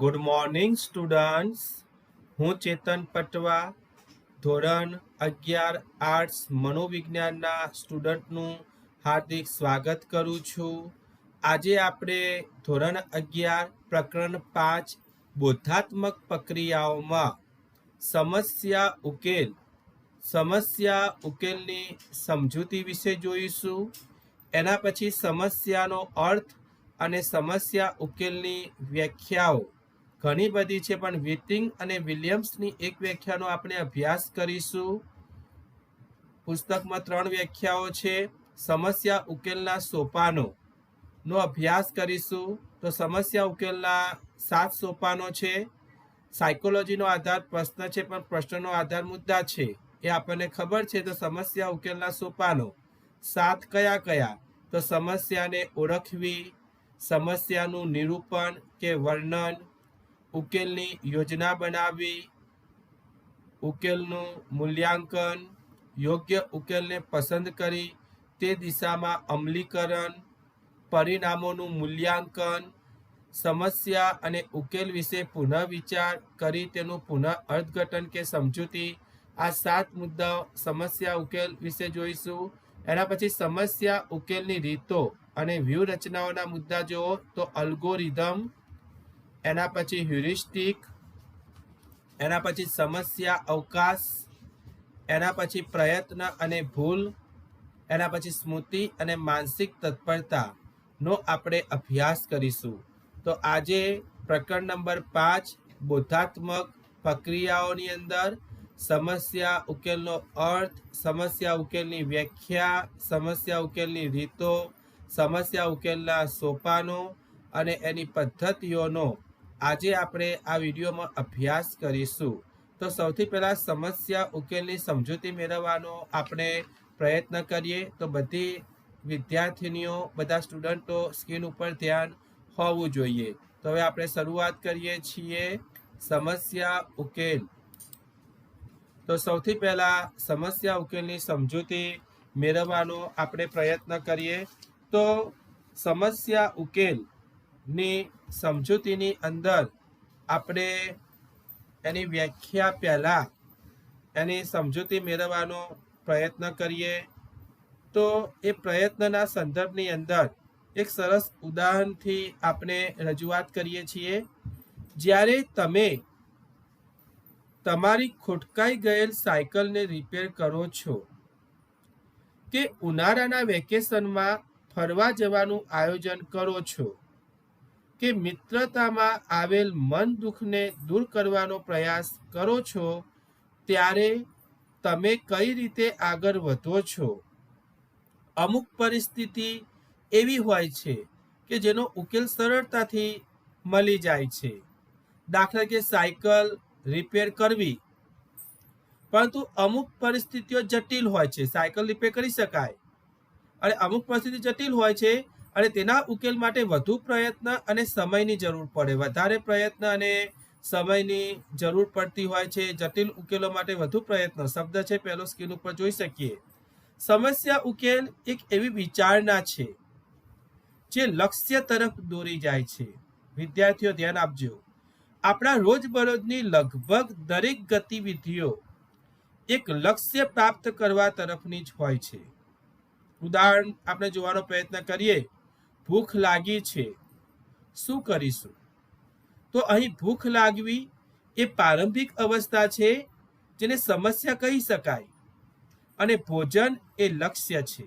Good morning students હું ચેતન પટવા, ધોરણ અગિયાર આર્ટ્સ મનોવિજ્ઞાનના સ્ટુડન્ટનું હાર્દિક સ્વાગત કરું છું. આજે આપણે ધોરણ અગિયાર, પ્રકરણ પાંચ, બોધાત્મક પ્રક્રિયાઓમાં સમસ્યા ઉકેલ, સમસ્યા ઉકેલની સમજૂતી વિશે જોઈશું. એના પછી સમસ્યાનો અર્થ અને સમસ્યા ઉકેલની વ્યાખ્યાઓ ઘણી બધી છે, પણ વિટિંગ અને વિલિયમ્સની એક વ્યાખ્યાનો આપણે અભ્યાસ કરીશું. પુસ્તકમાં ત્રણ વ્યાખ્યાઓ છે, સમસ્યા ઉકેલના સોપાનો. નો અભ્યાસ કરીશું. તો સમસ્યા ઉકેલના સાત સોપાનો છે. સાયકોલોજીનો આધાર પ્રશ્ન છે, પણ પ્રશ્નનો આધાર મુદ્દા છે. એ આપણને ખબર છે, તો સમસ્યા ઉકેલના સોપાનો. સાત કયા કયા? તો સમસ્યાને ઓળખવી, સમસ્યાનું નિરૂપણ કે વર્ણન ઉકેલની યોજના બનાવવી ઉકેલનું મૂલ્યાંકન, યોગ્ય ઉકેલને પસંદ કરી, તે દિશામાં અમલીકરણ, પરિણામોનું મૂલ્યાંકન, સમસ્યા અને ઉકેલ વિશે પુનઃવિચાર કરી તેનું પુનઃ અર્થઘટન કે સમજૂતી. આ સાત મુદ્દાઓ સમસ્યા ઉકેલ વિશે જોઈશું. એના પછી સમસ્યા ઉકેલની રીતો અને વ્યૂહરચનાઓના મુદ્દા જુઓ તો અલ્ગોરિધમ એના પછી હ્યુરિસ્ટિક, એના પછી સમસ્યા, અવકાશ, એના પછી પ્રયત્ન અને ભૂલ, એના પછી સ્મૃતિ અને માનસિક તત્પરતાનો આપણે અભ્યાસ કરીશું. તો આજે પ્રકરણ નંબર પાંચ, બોધાત્મક પ્રક્રિયાઓની અંદર સમસ્યા ઉકેલનો અર્થ, સમસ્યા ઉકેલની વ્યાખ્યા, સમસ્યા ઉકેલની રીતો, સમસ્યા ઉકેલના સોપાનો અને એની પદ્ધતિઓનો આજે આપણે આ વિડીયોમાં અભ્યાસ કરીશું. તો સૌથી પહેલાં સમસ્યા ઉકેલની સમજૂતી મેળવવાનો આપણે પ્રયત્ન કરીએ. તો બધી વિદ્યાર્થીનીઓ, બધા સ્ટુડન્ટો સ્ક્રીન ઉપર ધ્યાન હોવું જોઈએ. તો હવે આપણે શરૂઆત કરીએ છીએ સમસ્યા ઉકેલ. તો સૌથી પહેલાં સમસ્યા ઉકેલની સમજૂતી મેળવવાનો આપણે પ્રયત્ન કરીએ. તો સમસ્યા ઉકેલની સમજૂતીની અંદર આપણે એની વ્યાખ્યા પહેલાં એની સમજૂતી મેળવવાનો પ્રયત્ન કરીએ. તો એ પ્રયત્નના સંદર્ભની અંદર એક સરસ ઉદાહરણથી આપણે રજૂઆત કરીએ છીએ. જ્યારે તમે તમારી ખોટકાઈ ગયેલ સાયકલને રિપેર કરો છો કે ઉનાળાના વેકેશનમાં ફરવા જવાનું આયોજન કરો છો કે મિત્રતામાં આવેલ મન દુઃખને દૂર કરવાનો પ્રયાસ કરો છો, ત્યારે તમે કઈ રીતે આગળ વધો છો? અમુક પરિસ્થિતિ એવી હોય છે કે જેનો ઉકેલ સરળતાથી મળી જાય છે. દાખલા કે સાયકલ રિપેર કરવી. પરંતુ અમુક પરિસ્થિતિઓ જટિલ હોય છે. સાયકલ રિપેર કરી શકાય. અને અમુક પરિસ્થિતિ જટિલ હોય છે અને તેના ઉકેલ માટે વધુ પ્રયત્ન અને સમયની જરૂર પડે. વધારે પ્રયત્ન અને સમયની જરૂર પડતી હોય છે, જટિલ ઉકેલો માટે વધુ પ્રયત્ન. શબ્દ છે, પહેલો સ્ક્રીન ઉપર જોઈ શકીએ. સમસ્યા ઉકેલ એક એવી વિચારણા છે, જે લક્ષ્ય તરફ દોરી જાય છે. વિદ્યાર્થીઓ, ધ્યાન આપજો. આપણા રોજબરોજની લગભગ દરેક ગતિવિધિઓ એક લક્ષ્ય પ્રાપ્ત કરવા તરફની જ હોય છે. ઉદાહરણ, આપણે જોવાનો પ્રયત્ન કરીએ. ભૂખ લાગી છે, શું કરીશું? તો અહીં ભૂખ લાગવી એ પ્રારંભિક અવસ્થા છે, જેને સમસ્યા કહી શકાય અને ભોજન એ લક્ષ્ય છે,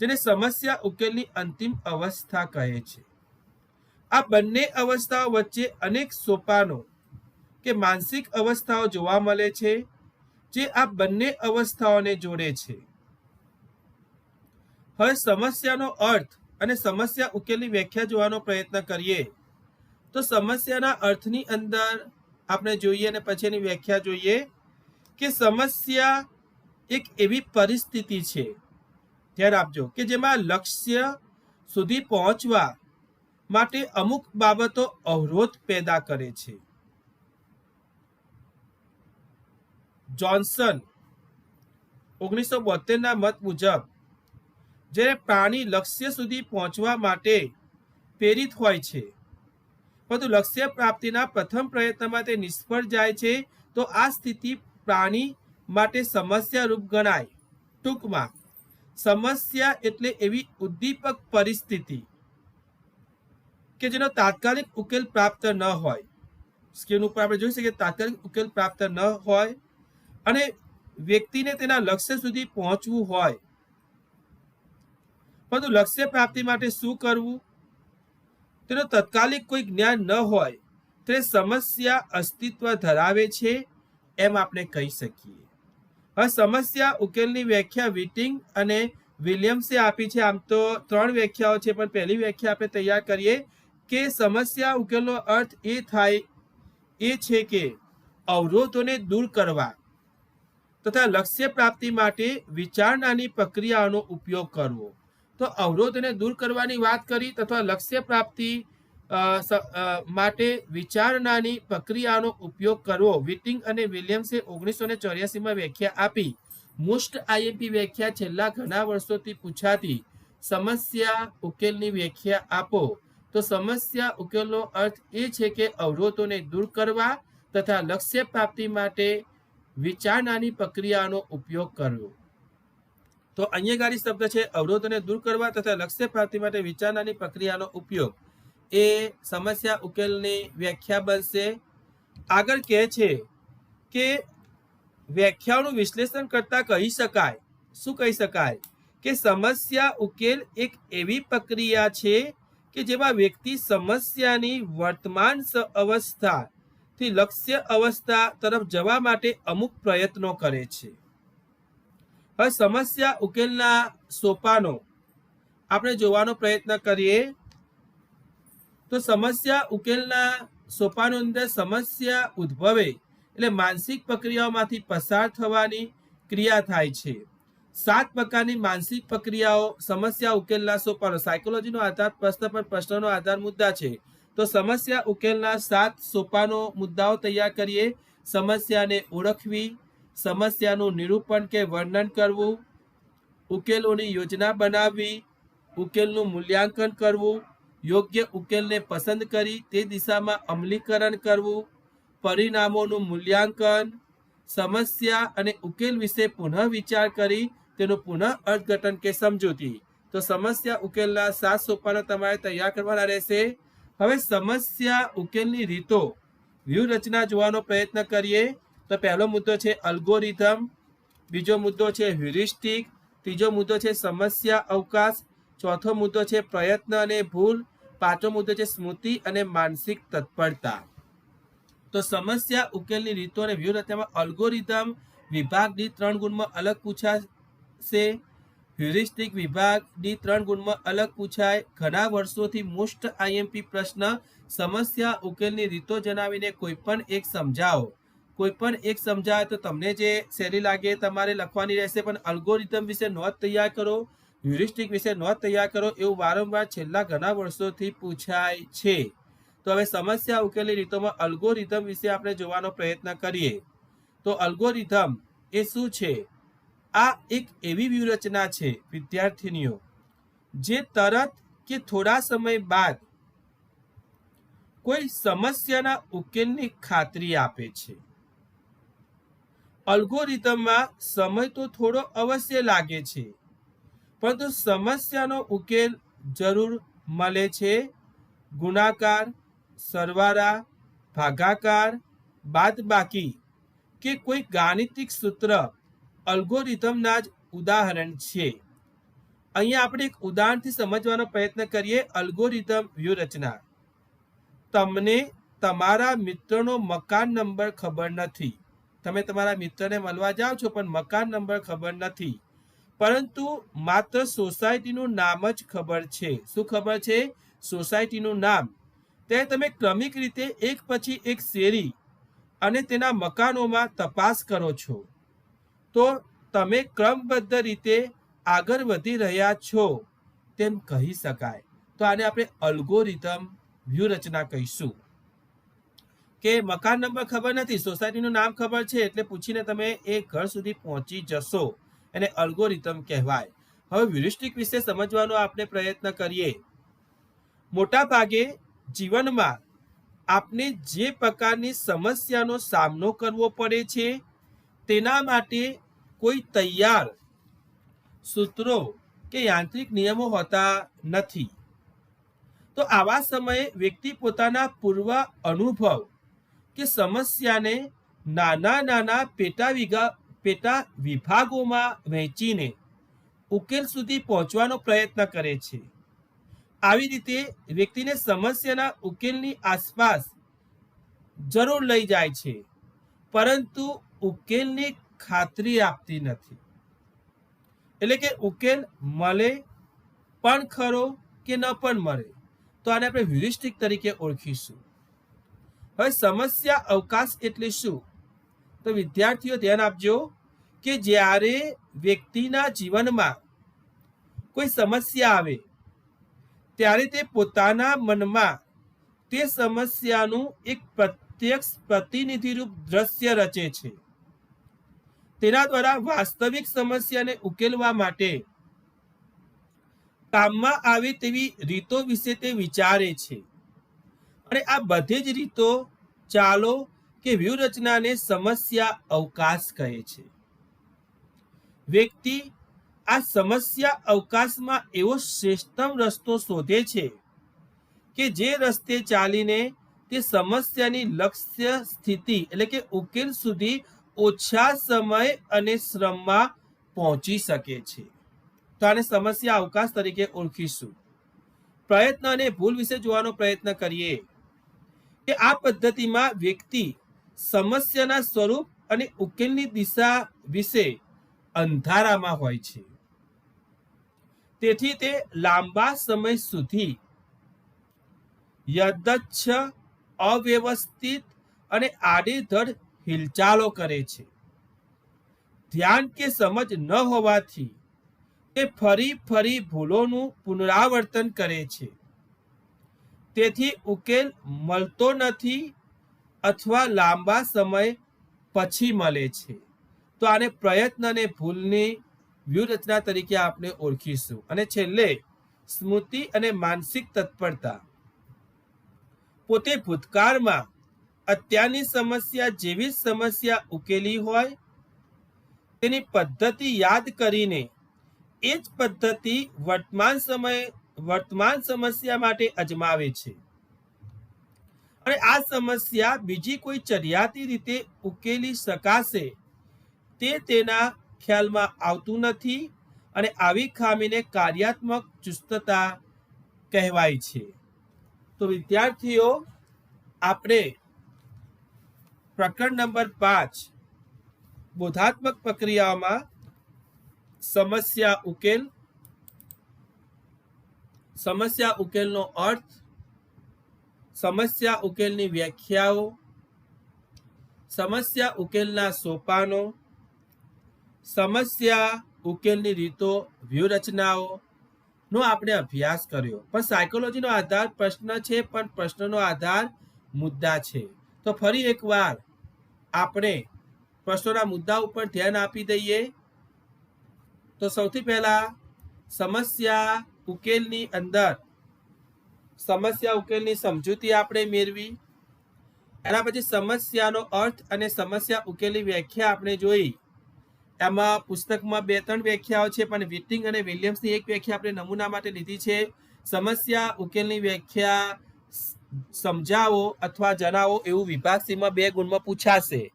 જેને સમસ્યા ઉકેલની અંતિમ અવસ્થા કહે છે. આ બંને અવસ્થાઓ વચ્ચે અનેક સોપાનો કે માનસિક અવસ્થાઓ જોવા મળે છે, જે આ બંને અવસ્થાઓને જોડે છે. હવે સમસ્યાનો અર્થ અને સમસ્યા ઉકેલની વ્યાખ્યા જોવાનો પ્રયત્ન કરીએ. તો સમસ્યાના અર્થની અંદર આપણે જોઈએ અને પછી એની વ્યાખ્યા જોઈએ કે સમસ્યા એક એવી પરિસ્થિતિ છે, ધ્યાન આપજો, કે જેમાં લક્ષ્ય સુધી પહોંચવા માટે અમુક બાબતો અવરોધ પેદા કરે છે. જોન્સન ઓગણીસો બોતેરના મત મુજબ જ્યારે પ્રાણી લક્ષ્ય સુધી પહોંચવા માટે પ્રેરિત હોય છે. પરંતુ લક્ષ્ય પ્રાપ્તિના પ્રથમ પ્રયત્નમાં તે નિષ્ફળ જાય છે, તો આ સ્થિતિ પ્રાણી માટે સમસ્યારૂપ ગણાય. ટૂંકમાં, સમસ્યા એટલે એવી ઉદ્દીપક પરિસ્થિતિ કે જેનો તાત્કાલિક ઉકેલ પ્રાપ્ત ન હોય. સ્ક્રીન ઉપર આપણે જોઈ શકીએ તાત્કાલિક ઉકેલ પ્રાપ્ત ન હોય અને વ્યક્તિને તેના લક્ષ્ય સુધી પહોંચવું હોય. પરંતુ લક્ષ્ય પ્રાપ્તિ માટે શું કરવું? તેનો તત્કાલિક કોઈ જ્ઞાન ન હોય, તે સમસ્યા અસ્તિત્વ ધરાવે છે એમ આપણે કહી શકીએ. હવે સમસ્યા ઉકેલની વ્યાખ્યા વિટિંગ અને વિલિયમ્સે આપી છે. આમ તો ત્રણ વ્યાખ્યાઓ છે, પણ પહેલી વ્યાખ્યા આપણે તૈયાર કરીએ કે સમસ્યા ઉકેલનો અર્થ એ થાય, એ છે કે અવરોધોને દૂર કરવા તથા લક્ષ્ય પ્રાપ્તિ માટે વિચારણાની પ્રક્રિયાનો ઉપયોગ કરવો. તો અવરોધને દૂર કરવાની વાત કરી તથા લક્ષ્ય પ્રાપ્તિ માટે વિચારણાની પ્રક્રિયાનો ઉપયોગ કરવો. વિટિંગ અને વિલિયમ્સે ઓગણીસો ને ચોર્યાસીમાં વ્યાખ્યા આપી. મુસ્ટ આઈએમપી વ્યાખ્યા છેલ્લા ઘણા વર્ષોથી પૂછાતી. સમસ્યા ઉકેલની વ્યાખ્યા આપો. તો સમસ્યા ઉકેલનો અર્થ એ છે કે અવરોધોને દૂર કરવા તથા લક્ષ્ય પ્રાપ્તિ માટે વિચારણાની પ્રક્રિયાનો ઉપયોગ કરવો. તો અન્યગારી શબ્દ છે, અવરોધોને દૂર કરવા તથા લક્ષ્ય પ્રાપ્તિ માટે વિચારણાની પ્રક્રિયાનો ઉપયોગ. એ સમસ્યા ઉકેલની વ્યાખ્યા બનશે. આગળ કહે છે કે વ્યાખ્યાઓનું વિશ્લેષણ કરતા કહી શકાય. શું કહી શકાય? કે સમસ્યા ઉકેલ એક એવી પ્રક્રિયા છે કે જેમાં વ્યક્તિ સમસ્યાની વર્તમાન અવસ્થાથી લક્ષ્ય અવસ્થા તરફ જવા માટે અમુક પ્રયત્નો કરે છે. હવે સમસ્યા ઉકેલના સોપાનો. આપણે જોવાનો પ્રયત્ન કરીએ. તો સમસ્યા ઉકેલના સોપાનો અંદર સમસ્યા ઉદ્ભવે એટલે માનસિક પ્રક્રિયાઓમાંથી પસાર થવાની ક્રિયા થાય છે. સાત પ્રકારની માનસિક પ્રક્રિયાઓ, સમસ્યા ઉકેલના સોપાનો. સાયકોલોજીનો આધાર, પ્રશ્ન પર પ્રશ્નનો આધાર મુદ્દા છે. તો સમસ્યા ઉકેલના સાત સોપાનો મુદ્દાઓ તૈયાર કરીએ. સમસ્યાને ઓળખવી સમસ્યાનું નિરૂપણ કે વર્ણન કરવું, ઉકેલોની યોજના બનાવવી, ઉકેલનું મૂલ્યાંકન કરવું, યોગ્ય ઉકેલને પસંદ કરી તે દિશામાં અમલીકરણ કરવું, પરિણામોનું મૂલ્યાંકન, સમસ્યા અને ઉકેલ વિશે પુનઃ વિચાર કરી તેનું પુનઃ અર્થઘટન કે સમજૂતી. તો સમસ્યા ઉકેલના સાત સોપાનો તમારે તૈયાર કરવાના રહેશે. હવે સમસ્યા ઉકેલની રીતો વ્યૂહરચના જોવાનો પ્રયત્ન કરીએ. તો પહેલો મુદ્દો છે અલ્ગોરિધમ, બીજો મુદ્દો છે હ્યુરિસ્ટિક, ત્રીજો મુદ્દો છે સમસ્યા, અવકાશ, ચોથો મુદ્દો છે પ્રયત્ન અને ભૂલ, પાંચમો મુદ્દો છે સ્મૃતિ અને માનસિક તત્પરતા. તો સમસ્યા, ઉકેલની રીતો અને વ્યૂહરચનામાં અલ્ગોરિધમ વિભાગ ડી ત્રણ ગુણમાં અલગ પૂછાશે. હ્યુરિસ્ટિક વિભાગ ડી ત્રણ ગુણમાં અલગ પૂછાય. ઘણા વર્ષોથી મોસ્ટ આઈએમપી પ્રશ્ન, સમસ્યા, ઉકેલની રીતો જણાવીને કોઈ પણ એક સમજાવો. કોઈ પણ એક સમજાય તો તમને જે સહેલી લાગે તમારે લખવાની રહેશે, પણ અલ્ગોરિધમ વિશે નોંધ તૈયાર કરો, હ્યુરિસ્ટિક વિશે નોંધ તૈયાર કરો એવું વારંવાર છેલ્લા ઘણા વર્ષોથી પૂછાય છે. તો હવે સમસ્યા ઉકેલી રીતોમાં અલ્ગોરિધમ વિશે આપણે જોવાનો પ્રયત્ન કરીએ. તો અલ્ગોરિધમ એ શું છે? આ એક એવી વ્યૂહરચના છે, વિદ્યાર્થીનીઓ, જે તરત કે થોડા સમય બાદ કોઈ સમસ્યાના ઉકેલની ખાતરી આપે છે. અલ્ગોરિધમમાં સમય તો થોડો અવશ્ય લાગે છે, પરંતુ સમસ્યાનો ઉકેલ જરૂર મળે છે. ગુણાકાર, સરવાળા, ભાગાકાર, બાદબાકી કે કોઈ ગાણિતિક સૂત્ર અલ્ગોરિધમના જ ઉદાહરણ છે. અહીંયા આપણે એક ઉદાહરણથી સમજવાનો પ્રયત્ન કરીએ, અલ્ગોરિધમ વ્યૂહરચના. તમને તમારા મિત્રનો મકાન નંબર ખબર નથી. તમે તમારા મિત્રને મળવા જાઓ છો, પણ મકાન નંબર ખબર નથી. પરંતુ માત્ર સોસાયટીનું નામ જ ખબર છે. શું ખબર છે? સોસાયટીનું નામ. તે તમે ક્રમિક રીતે એક પછી એક શેરી અને તેના મકાનોમાં તપાસ કરો છો. તો તમે ક્રમબદ્ધ રીતે આગળ વધી રહ્યા છો તેમ કહી શકાય. તો આને આપણે અલ્ગોરિધમ વ્યૂહરચના કહીશું. કે મકાન નંબર ખબર નથી, સોસાયટીનું નામ ખબર છે, એટલે પૂછીને તમે એ ઘર સુધી પહોંચી જશો. એને અલ્ગોરિધમ કહેવાય. હવે હ્યુરિસ્ટિક વિશે સમજવાનો આપણે પ્રયત્ન કરીએ. મોટા ભાગે જીવનમાં આપને જે પ્રકારની સમસ્યાનો સામનો કરવો પડે છે, તેના માટે કોઈ તૈયાર સૂત્રો કે યાંત્રિક નિયમો હોતા નથી. તો આવા સમયે વ્યક્તિ પોતાના પૂર્વ અનુભવ કે સમસ્યાને નાના નાના પેટા વિગા પેટા વિભાગોમાં વહેંચીને ઉકેલ સુધી પહોંચવાનો પ્રયત્ન કરે છે. આવી રીતે વ્યક્તિને સમસ્યાના ઉકેલની આસપાસ જરૂર લઈ જાય છે, પરંતુ ઉકેલની ખાતરી આપતી નથી. એટલે કે ઉકેલ મળે પણ ખરો કે ન પણ મળે, તો આને આપણે હ્યુરિસ્ટિક તરીકે ઓળખીશું. હવે સમસ્યા અવકાશ એટલે શું? તો વિદ્યાર્થીઓ ધ્યાન આપજો કે જ્યારે વ્યક્તિના જીવનમાં કોઈ સમસ્યા આવે, ત્યારે તે પોતાના મનમાં તે સમસ્યાનું એક પ્રત્યક્ષ પ્રતિનિધિરૂપ દ્રશ્ય રચે છે. તેના દ્વારા વાસ્તવિક સમસ્યાને ઉકેલવા માટે કામમાં આવે તેવી રીતો વિશે તે વિચારે છે. અને આ બધી જ રીતો ચાલો કે વ્યૂહરચનાને સમસ્યા અવકાશ કહે છે. વ્યક્તિ આ સમસ્યા અવકાશમાં એવો શ્રેષ્ઠતમ રસ્તો શોધે છે કે જે રસ્તે ચાલીને તે સમસ્યાની લક્ષ્ય સ્થિતિ એટલે કે ઉકેલ સુધી ઓછા સમય અને શ્રમમાં પહોંચી શકે છે. તો આને સમસ્યા અવકાશ તરીકે ઓળખીશું. પ્રયત્ન અને ભૂલ વિશે જોવાનો પ્રયત્ન કરીએ. કે આ પદ્ધતિમાં વ્યક્તિ સમસ્યાના સ્વરૂપ અને ઉકેલની દિશા વિશે અંધારામાં હોય છે. તેથી તે લાંબા સમય સુધી યદચ્છ, અવ્યવસ્થિત અને આડેધડ હિલચાલો કરે છે. ધ્યાન કે સમજ ન હોવાથી તે ફરી ફરી ભૂલોનું પુનરાવર્તન કરે છે. તેથી ઉકેલ મળતો નથી અથવા લાંબા સમય પછી મળે છે. તો આને પ્રયત્ન અને ભૂલની વ્યૂહરચના તરીકે આપણે ઓળખીશું. અને છેલ્લે, સ્મૃતિ અને માનસિક તત્પરતા. પોતે ભૂતકાળમાં અત્યારની સમસ્યા જેવી સમસ્યા ઉકેલી હોય, તેની પદ્ધતિ યાદ કરીને એ જ પદ્ધતિ વર્તમાન સમયે વર્તમાન સમસ્યા માટે અજમાવે છે. અને આ સમસ્યા બીજી કોઈ ચરિયાતી રીતે ઉકેલી શકાશે તે તેના ખ્યાલમાં આવતું નથી અને આવી ખામીને કાર્યાત્મક ચુસ્તતા કહેવાય છે. તો વિદ્યાર્થીઓ, આપણે પ્રકરણ નંબર પાંચ બોધાત્મક પ્રક્રિયાઓમાં સમસ્યા ઉકેલ સમસ્યા ઉકેલનો અર્થ, સમસ્યા ઉકેલની વ્યાખ્યાઓ, સમસ્યા ઉકેલના સોપાનો, સમસ્યા ઉકેલની રીતો, વ્યૂહરચનાઓ નો આપણે અભ્યાસ કર્યો. પણ સાયકોલોજીનો આધાર પ્રશ્ન છે, પણ પ્રશ્નનો આધાર મુદ્દા છે. તો ફરી એકવાર આપણે પ્રશ્નોના મુદ્દા ઉપર ધ્યાન આપી દઈએ. તો સૌથી પહેલા સમસ્યા ઉકેલની અંદર સમસ્યા ઉકેલની સમજૂતી આપણે મેળવી. એના પછી સમસ્યાનો અર્થ અને સમસ્યા ઉકેલની વ્યાખ્યા આપણે જોઈ. એમાં પુસ્તકમાં બે ત્રણ વ્યાખ્યાઓ છે, પણ વિટિંગ અને વિલિયમ્સની એક વ્યાખ્યા આપણે નમૂના માટે લીધી છે. સમસ્યા ઉકેલની વ્યાખ્યા સમજાવો અથવા જણાવો એવું વિભાગ સીમાં બે ગુણમાં પૂછાશે.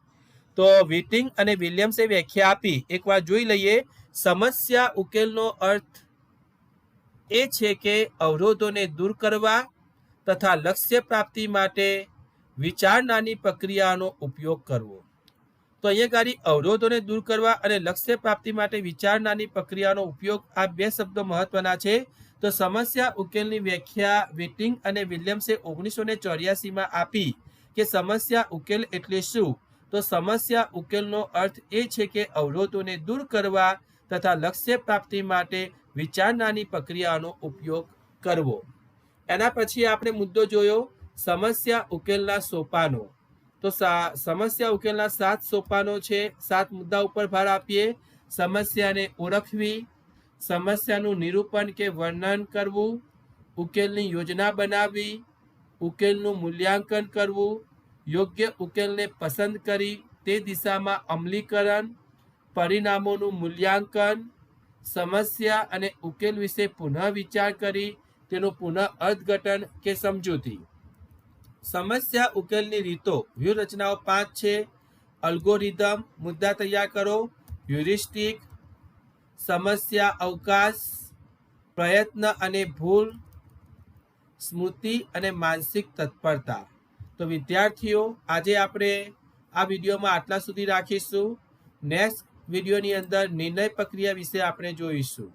તો વિટિંગ અને વિલિયમ્સે વ્યાખ્યા આપી. એકવાર જોઈ લઈએ. સમસ્યા ઉકેલનો અર્થ એ છે કે અવરોધોને દૂર કરવા તથા લક્ષ્ય પ્રાપ્તિ માટે વિચારણાની પ્રક્રિયાનો ઉપયોગ કરવો. તો અહીંયા ગાડી અવરોધોને દૂર કરવા અને લક્ષ્ય પ્રાપ્તિ માટે વિચારણાની પ્રક્રિયાનો ઉપયોગ આ બે શબ્દો મહત્વના છે. તો સમસ્યા ઉકેલની વ્યાખ્યા વિટિંગ અને વિલિયમ્સે ઓગણીસો ને ચોર્યાસીમાં આપી કે સમસ્યા ઉકેલ એટલે શું? તો સમસ્યા ઉકેલનો અર્થ એ છે કે અવરોધોને દૂર કરવા તથા લક્ષ્ય પ્રાપ્તિ માટે વિચારણાની પ્રક્રિયાનો ઉપયોગ કરવો. એના પછી આપણે મુદ્દો જોયો, સમસ્યા ઉકેલના સોપાનો. તો સમસ્યા ઉકેલના સાત સોપાનો છે. સાત મુદ્દા ઉપર ભાર આપીએ. સમસ્યાને ઓળખવી, સમસ્યાનું નિરૂપણ કે વર્ણન કરવું, ઉકેલની યોજના બનાવવી, ઉકેલનું મૂલ્યાંકન કરવું, યોગ્ય ઉકેલને પસંદ કરી તે દિશામાં અમલીકરણ, પરિણામોનું મૂલ્યાંકન સમસ્યા અને ઉકેલ વિશે પુનઃ વિચાર કરી તેનું પુનઃ અર્થઘટન કે સમજૂતી. સમસ્યા ઉકેલની રીતો, વ્યૂહરચનાઓ પાંચ છે. અલ્ગોરિધમ, મુદ્દા તૈયાર કરો. હ્યુરિસ્ટિક, સમસ્યા, અવકાશ, પ્રયત્ન અને ભૂલ, સ્મૃતિ અને માનસિક તત્પરતા. તો વિદ્યાર્થીઓ, આજે આપણે આ વિડીયોમાં આટલા સુધી રાખીશું. નેક્સ્ટ વિડીયોની અંદર નિર્ણય પ્રક્રિયા વિશે આપણે જોઈશું.